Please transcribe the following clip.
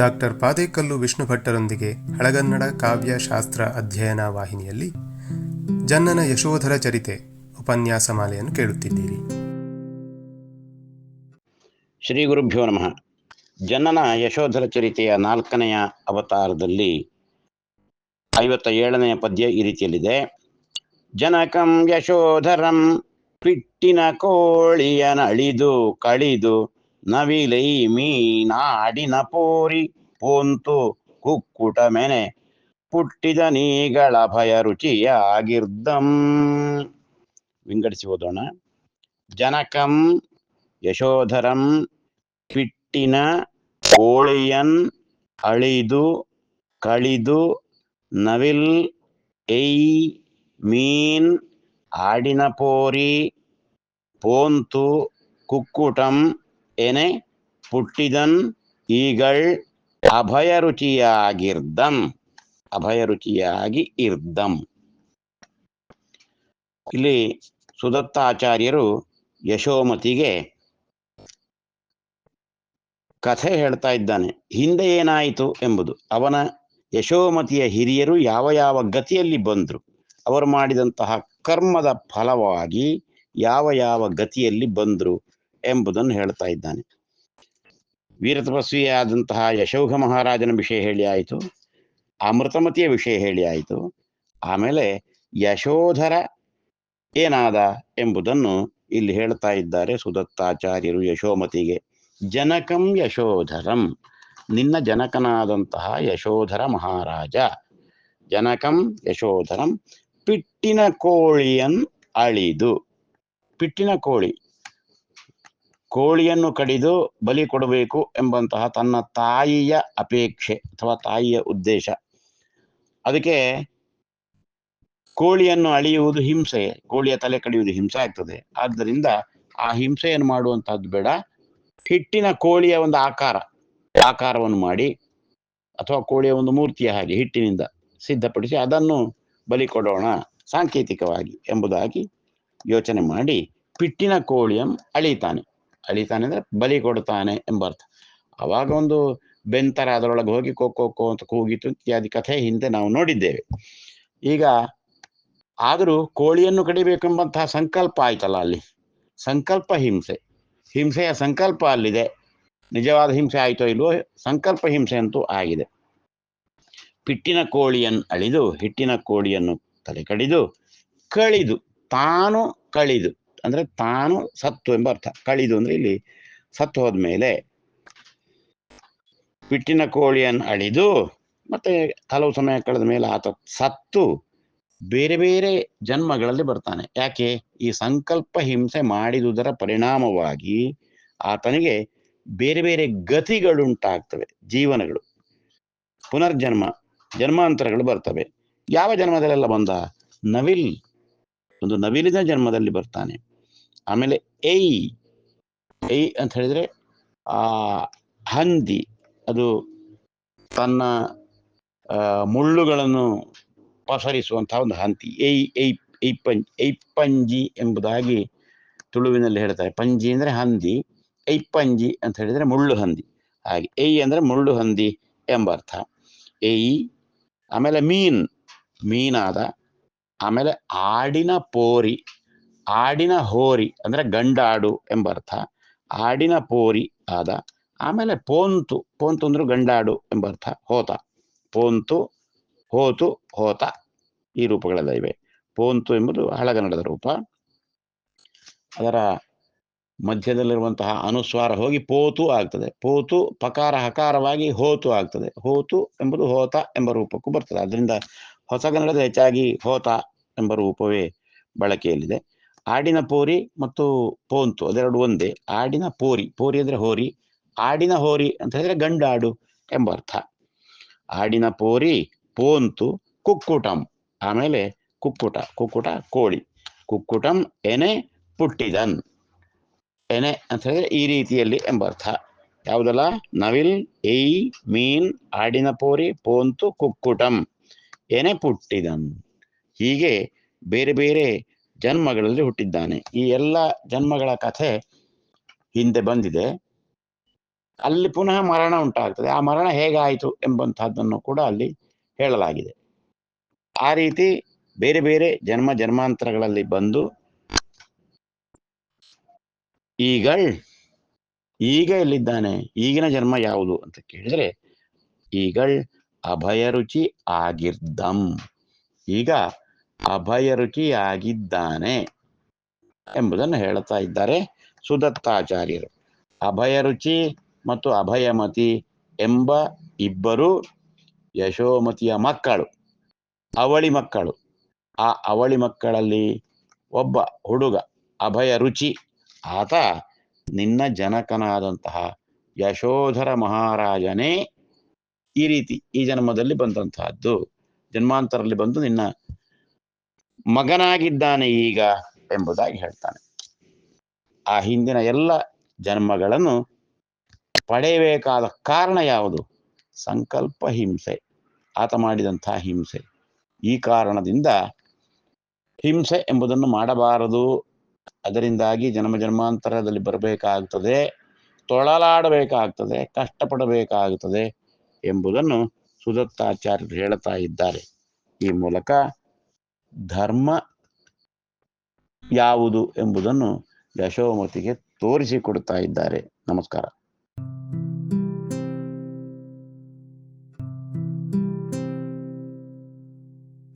Doctor Padekallu Vishnu ಭಟ್ಟರೊಂದಿಗೆ ಹಳಗನ್ನಡ ಕಾವ್ಯ ಶಾಸ್ತ್ರ ಅಧ್ಯಯನ ವಾಹಿನಿಯಲ್ಲಿ ಜನ್ನನ ಯಶೋಧರ ಚರಿತೆ ಉಪನ್ಯಾಸ ಮಾಲೆಯನ್ನು ಕೇಳುತ್ತಿದ್ದೀರಿ. ಶ್ರೀ ಗುರುಭ್ಯೋ ನಮಃ. ಜನನ ಯಶೋಧರ ಚರಿತೆಯ ನಾಲ್ಕನೆಯ ಅವತಾರದಲ್ಲಿ ಐವತ್ತ ಏಳನೆಯ ಪದ್ಯ ಈ ರೀತಿಯಲ್ಲಿದೆ. ಜನಕಂ ಯಶೋಧರಂ ಪಿಟ್ಟಿನ ಕೋಳಿಯನಳಿದು ಕಳಿದು ನವಿಲೈ ಮೀನಾಡಿನ ಪೋರಿ ಪೋಂತು ಕುಕ್ಕುಟ ಮೆನೆ ಪುಟ್ಟಿದ ನೀಗಳ ಭಯ ರುಚಿಯಾಗಿರ್ದಂ. ವಿಂಗಡಿಸಿ ಓದೋಣ. ಜನಕಂ ಯಶೋಧರಂ ಪಿಟ್ಟಿನ ಕೋಳಿಯನ್ ಅಳಿದು ಕಳಿದು ನವಿಲ್ ಎಯ್ ಮೀನ್ ಆಡಿನ ಪೋರಿ ಪೋಂತು ಕುಕ್ಕುಟಂ ಎನೆ ಪುಟ್ಟಿದನ್ ಈಗಳ್ ಅಭಯ ರುಚಿಯಾಗಿರ್ದಂ ಅಭಯ ರುಚಿಯಾಗಿ ಇರ್ದಂ. ಇಲ್ಲಿ ಸುದತ್ತಾಚಾರ್ಯರು ಯಶೋಮತಿಗೆ ಕಥೆ ಹೇಳ್ತಾ ಇದ್ದಾನೆ. ಹಿಂದೆ ಏನಾಯಿತು ಎಂಬುದು ಅವನ ಯಶೋಮತಿಯ ಹಿರಿಯರು ಯಾವ ಯಾವ ಗತಿಯಲ್ಲಿ ಬಂದರು, ಅವರು ಮಾಡಿದಂತಹ ಕರ್ಮದ ಫಲವಾಗಿ ಯಾವ ಯಾವ ಗತಿಯಲ್ಲಿ ಬಂದರು ಎಂಬುದನ್ನು ಹೇಳ್ತಾ ಇದ್ದಾನೆ. ವೀರತಪಸ್ವಿಯಾದಂತಹ ಯಶೋಘ ಮಹಾರಾಜನ ವಿಷಯ ಹೇಳಿ ಆಯಿತು. ಅಮೃತಮತಿಯ ವಿಷಯ ಹೇಳಿ ಆಯಿತು. ಆಮೇಲೆ ಯಶೋಧರ ಏನಾದ ಎಂಬುದನ್ನು ಇಲ್ಲಿ ಹೇಳ್ತಾ ಇದ್ದಾರೆ ಸುದತ್ತಾಚಾರ್ಯರು ಯಶೋಮತಿಗೆ. ಜನಕಂ ಯಶೋಧರಂ. ನಿನ್ನ ಜನಕನಾದಂತಹ ಯಶೋಧರ ಮಹಾರಾಜ. ಜನಕಂ ಯಶೋಧರಂ. ಪಿಟ್ಟಿನ ಕೋಳಿಯನ್ ಅಳಿದು. ಪಿಟ್ಟಿನ ಕೋಳಿ. ಕೋಳಿಯನ್ನು ಕಡಿದು ಬಲಿ ಕೊಡಬೇಕು ಎಂಬಂತಹ ತನ್ನ ತಾಯಿಯ ಅಪೇಕ್ಷೆ ಅಥವಾ ತಾಯಿಯ ಉದ್ದೇಶ. ಅದಕ್ಕೆ ಕೋಳಿಯನ್ನು ಅಳಿಯುವುದು ಹಿಂಸೆ, ಕೋಳಿಯ ತಲೆ ಕಡಿಯುವುದು ಹಿಂಸೆ ಆಗ್ತದೆ. ಆದ್ದರಿಂದ ಆ ಹಿಂಸೆಯನ್ನು ಮಾಡುವಂತಹದ್ದು ಬೇಡ. ಹಿಟ್ಟಿನ ಕೋಳಿಯ ಒಂದು ಆಕಾರ, ಆಕಾರವನ್ನು ಮಾಡಿ ಅಥವಾ ಕೋಳಿಯ ಒಂದು ಮೂರ್ತಿಯ ಹಾಗೆ ಹಿಟ್ಟಿನಿಂದ ಸಿದ್ಧಪಡಿಸಿ ಅದನ್ನು ಬಲಿ ಕೊಡೋಣ ಸಾಂಕೇತಿಕವಾಗಿ ಎಂಬುದಾಗಿ ಯೋಚನೆ ಮಾಡಿ ಪಿಟ್ಟಿನ ಕೋಳಿಯಂ ಅಳಿತಾನೆ ಅಳಿತಾನೆ ಅಂದರೆ ಬಲಿ ಕೊಡ್ತಾನೆ ಎಂಬ ಅರ್ಥ ಅವಾಗ ಒಂದು ಬೆಂತರ ಅದರೊಳಗೆ ಹೋಗಿ ಕೋ ಕೋ ಕೋ ಅಂತ ಕೂಗಿತು ಇತ್ಯಾದಿ ಕಥೆ ಹಿಂದೆ ನಾವು ನೋಡಿದ್ದೇವೆ. ಈಗ ಆದರೂ ಕೋಳಿಯನ್ನು ಕಡಿಬೇಕೆಂಬಂತಹ ಸಂಕಲ್ಪ ಆಯ್ತಲ್ಲ ಅಲ್ಲಿ? ಸಂಕಲ್ಪ ಹಿಂಸೆ. ಹಿಂಸೆಯ ಸಂಕಲ್ಪ ಅಲ್ಲಿದೆ. ನಿಜವಾದ ಹಿಂಸೆ ಆಯ್ತೋ ಇಲ್ವೋ ಸಂಕಲ್ಪ ಹಿಂಸೆ ಅಂತೂ ಆಗಿದೆ. ಪಿಟ್ಟಿನ ಕೋಳಿಯನ್ನು ಅಳಿದು ಹಿಟ್ಟಿನ ಕೋಳಿಯನ್ನು ತಲೆ ಕಡಿದು ಕಳಿದು ತಾನು ಕಳಿದು ಅಂದ್ರೆ ತಾನು ಸತ್ತು ಎಂಬ ಅರ್ಥ. ಕಳಿದು ಅಂದ್ರೆ ಇಲ್ಲಿ ಸತ್ತು ಹೋದ್ಮೇಲೆ ಪಿಟ್ಟಿನ ಕೋಳಿಯನ್ನು ಅಳಿದು ಮತ್ತೆ ಹಲವು ಸಮಯ ಕಳೆದ ಮೇಲೆ ಆತ ಸತ್ತು ಬೇರೆ ಬೇರೆ ಜನ್ಮಗಳಲ್ಲಿ ಬರ್ತಾನೆ. ಯಾಕೆ? ಈ ಸಂಕಲ್ಪ ಹಿಂಸೆ ಮಾಡಿದುದರ ಪರಿಣಾಮವಾಗಿ ಆತನಿಗೆ ಬೇರೆ ಬೇರೆ ಗತಿಗಳುಂಟಾಗ್ತವೆ, ಜೀವನಗಳು. ಪುನರ್ಜನ್ಮ, ಜನ್ಮಾಂತರಗಳು ಬರ್ತವೆ. ಯಾವ ಜನ್ಮದಲ್ಲೆಲ್ಲ ಬಂದ? ನವಿಲ್. ಒಂದು ನವಿಲಿನ ಜನ್ಮದಲ್ಲಿ ಬರ್ತಾನೆ. ಆಮೇಲೆ ಎಯ್ ಎಯ್ ಅಂತ ಹೇಳಿದ್ರೆ, ಆ, ಹಂದಿ, ಅದು ತನ್ನ ಮುಳ್ಳುಗಳನ್ನು ಪಸರಿಸುವಂತಹ ಒಂದು ಹಂತಿ ಎಯ್ ಎಯ್ ಎಯ್ ಪಂಜ್ ಎಯ್ಪಂಜಿ ಎಂಬುದಾಗಿ ತುಳುವಿನಲ್ಲಿ ಹೇಳ್ತಾರೆ. ಪಂಜಿ ಅಂದ್ರೆ ಹಂದಿ ಐಪ್ಪಂಜಿ ಅಂತ ಹೇಳಿದ್ರೆ ಮುಳ್ಳು ಹಂದಿ. ಹಾಗೆ ಎಯ್ ಅಂದ್ರೆ ಮುಳ್ಳು ಹಂದಿ ಎಂಬ ಅರ್ಥ. ಎಯ್ ಆಮೇಲೆ ಮೀನ್, ಮೀನಾದ, ಆಮೇಲೆ ಆಡಿನ ಪೋರಿ ಆಡಿನ ಹೋರಿ ಅಂದ್ರೆ ಗಂಡಾಡು ಎಂಬ ಅರ್ಥ. ಆಡಿನ ಪೋರಿ ಆದ, ಆಮೇಲೆ ಪೋಂತು ಪೋಂತು ಅಂದ್ರೆ ಗಂಡಾಡು ಎಂಬ ಅರ್ಥ. ಹೋತ, ಪೋಂತು, ಹೋತು, ಹೋತ ಈ ರೂಪಗಳೆಲ್ಲ ಇವೆ. ಪೋಂತು ಎಂಬುದು ಹಳಗನ್ನಡದ ರೂಪ. ಅದರ ಮಧ್ಯದಲ್ಲಿರುವಂತಹ ಅನುಸ್ವಾರ ಹೋಗಿ ಪೋತು ಆಗ್ತದೆ. ಪೋತು ಪಕಾರ ಹಕಾರವಾಗಿ ಹೋತು ಆಗ್ತದೆ. ಹೋತು ಎಂಬುದು ಹೋತ ಎಂಬ ರೂಪಕ್ಕೂ ಬರ್ತದೆ. ಅದರಿಂದ ಹೊಸಗನ್ನಡದ ಹೆಚ್ಚಾಗಿ ಹೋತ ಎಂಬ ರೂಪವೇ ಬಳಕೆಯಲ್ಲಿದೆ. ಆಡಿನ ಪೋರಿ ಮತ್ತು ಪೋಂತು, ಅದೆರಡು ಒಂದೇ. ಆಡಿನ ಪೋರಿ ಪೋರಿ ಅಂದ್ರೆ ಹೋರಿ, ಆಡಿನ ಹೋರಿ ಅಂತ ಹೇಳಿದ್ರೆ ಗಂಡಾಡು ಎಂಬ ಅರ್ಥ. ಆಡಿನ ಪೋರಿ, ಪೋಂತು, ಕುಕ್ಕುಟಂ. ಆಮೇಲೆ ಕುಕ್ಕುಟ ಕುಕ್ಕುಟ, ಕೋಳಿ. ಕುಕ್ಕುಟಂ, ಎನೆ ಪುಟ್ಟಿದನ್. ಎನೆ ಅಂತ ಹೇಳಿದ್ರೆ ಈ ರೀತಿಯಲ್ಲಿ ಎಂಬ ಅರ್ಥ. ಯಾವುದಲ್ಲ? ನವಿಲ್ ಎಯ್ ಮೀನ್, ಆಡಿನ ಪೋರಿ, ಪೋಂತು, ಕುಕ್ಕುಟಂ. ಎನೆ ಪುಟ್ಟಿದನ್. ಹೀಗೆ ಬೇರೆ ಬೇರೆ ಜನ್ಮಗಳಲ್ಲಿ ಹುಟ್ಟಿದ್ದಾನೆ. ಈ ಎಲ್ಲ ಜನ್ಮಗಳ ಕಥೆ ಹಿಂದೆ ಬಂದಿದೆ. ಅಲ್ಲಿ ಪುನಃ ಮರಣ ಉಂಟಾಗ್ತದೆ. ಆ ಮರಣ ಹೇಗಾಯಿತು ಎಂಬಂತಹದ್ದನ್ನು ಕೂಡ ಅಲ್ಲಿ ಹೇಳಲಾಗಿದೆ. ಆ ರೀತಿ ಬೇರೆ ಬೇರೆ ಜನ್ಮ ಜನ್ಮಾಂತರಗಳಲ್ಲಿ ಬಂದು ಈಗ ಈಗ ಎಲ್ಲಿದ್ದಾನೆ? ಈಗಿನ ಜನ್ಮ ಯಾವುದು ಅಂತ ಕೇಳಿದ್ರೆ ಈಗಳ್ ಅಭಯರುಚಿ ಆಗಿರ್ದಂ. ಈಗ ಅಭಯರುಚಿ ಆಗಿದ್ದಾನೆ ಎಂಬುದನ್ನು ಹೇಳುತ್ತಾ ಇದ್ದಾರೆ ಸುದತ್ತಾಚಾರ್ಯರು. ಅಭಯರುಚಿ ಮತ್ತು ಅಭಯಮತಿ ಎಂಬ ಇಬ್ಬರು ಯಶೋಮತಿಯ ಮಕ್ಕಳು, ಅವಳಿ ಮಕ್ಕಳು. ಆ ಅವಳಿ ಮಕ್ಕಳಲ್ಲಿ ಒಬ್ಬ ಹುಡುಗ ಅಭಯ ರುಚಿ ಆತ ನಿನ್ನ ಜನಕನಾದಂತಹ ಯಶೋಧರ ಮಹಾರಾಜನೇ ಈ ರೀತಿ ಈ ಜನ್ಮದಲ್ಲಿ ಬಂದಂತಹದ್ದು. ಜನ್ಮಾಂತರಲ್ಲಿ ಬಂದು ನಿನ್ನ ಮಗನಾಗಿದ್ದಾನೆ ಈಗ ಎಂಬುದಾಗಿ ಹೇಳ್ತಾನೆ. ಆ ಹಿಂದಿನ ಎಲ್ಲ ಜನ್ಮಗಳನ್ನು ಪಡೆಯಬೇಕಾದ ಕಾರಣ ಯಾವುದು? ಸಂಕಲ್ಪ ಹಿಂಸೆ. ಆತ ಮಾಡಿದಂಥ ಹಿಂಸೆ. ಈ ಕಾರಣದಿಂದ ಹಿಂಸೆ ಎಂಬುದನ್ನು ಮಾಡಬಾರದು. ಅದರಿಂದಾಗಿ ಜನ್ಮ ಜನ್ಮಾಂತರದಲ್ಲಿ ಬರಬೇಕಾಗ್ತದೆ, ತೊಳಲಾಡಬೇಕಾಗ್ತದೆ ಕಷ್ಟಪಡಬೇಕಾಗುತ್ತದೆ ಎಂಬುದನ್ನು ಸುದತ್ತಾಚಾರ್ಯರು ಹೇಳುತ್ತಾ ಇದ್ದಾರೆ. ಈ ಮೂಲಕ ಧರ್ಮ ಯಾವುದು ಎಂಬುದನ್ನು ಯಶೋಮತಿಗೆ ತೋರಿಸಿಕೊಡ್ತಾ ಇದ್ದಾರೆ. ನಮಸ್ಕಾರ.